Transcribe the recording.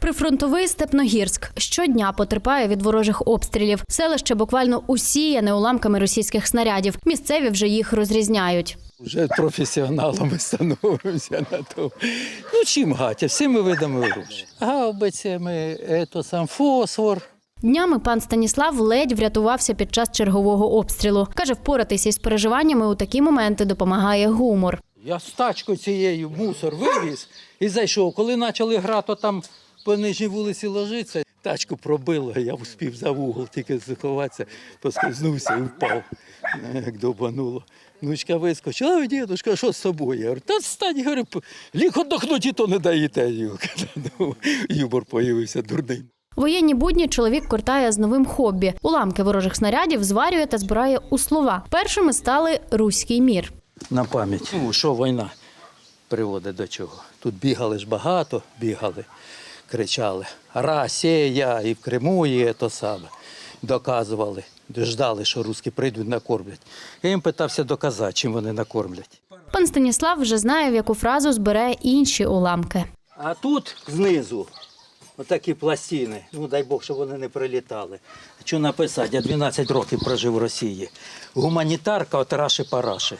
Прифронтовий Степногірськ щодня потерпає від ворожих обстрілів. Селище буквально усіяне уламками російських снарядів. Місцеві вже їх розрізняють. Вже професіоналами становимося на то. Ну чим гатя, всіми видами оружия. Гаубицями, ето сам фосфор. Днями пан Станіслав ледь врятувався під час чергового обстрілу. Каже, впоратися із переживаннями у такі моменти допомагає гумор. Я з тачкою цією мусор вивіз і зайшов. Коли почали грати там по нижній вулиці ложитися, тачку пробило, я успів за вугол тільки заховатися, поскользнувся і впав, як добануло. Внучка вискочила, ой, дідушка, що з собою? Я говорю, та встань, говорю, ліг отдохнути, і то не даєте. Юка. Ну, Юмор появився дурний. Воєнні будні чоловік кортає з новим хобі. Уламки ворожих снарядів зварює та збирає у слова. Першими стали руський мір. на пам'ять. Ну, що війна приводить до чого. Тут бігали ж багато, бігали, кричали Росія і в Криму, і то саме. Доказували, ждали, що русські прийдуть накормлять. Я їм питався доказати, чим вони накормлять. Пан Станіслав вже знає, в яку фразу збере інші уламки. А тут знизу отакі пластини. Ну дай Бог, щоб вони не прилітали. Що написати? Я 12 років прожив в Росії. Гуманітарка от раші параші.